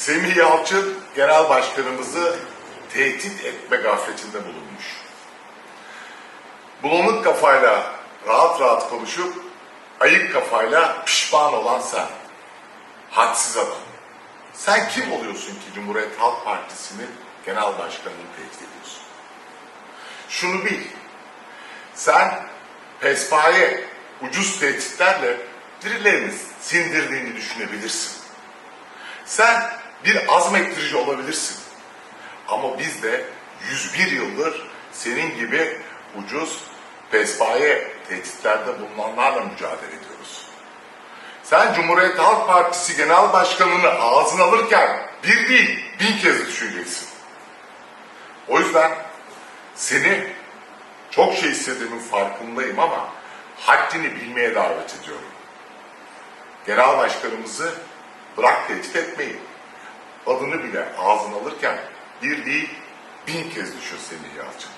Semih Yalçın genel başkanımızı tehdit etme gafletinde bulunmuş. Bulanık kafayla rahat rahat konuşup ayık kafayla pişman olan sen. Hadsiz adam. Sen kim oluyorsun ki Cumhuriyet Halk Partisi'nin genel başkanını tehdit ediyorsun? Şunu bil. Sen pespaye, ucuz tehditlerle birilerini sindirdiğini düşünebilirsin. Sen bir azmettirici olabilirsin. Ama biz de 101 yıldır senin gibi ucuz pespaye tehditlerde bulunanlarla mücadele ediyoruz. Sen Cumhuriyet Halk Partisi Genel Başkanı'nı ağzına alırken bir değil bin kez düşüneceksin. O yüzden seni çok şey istediğimin farkındayım ama haddini bilmeye davet ediyorum. Genel başkanımızı bırak tehdit etmeyi. Adını bile ağzına alırken bir değil bin kez düşün Semih Yalçın.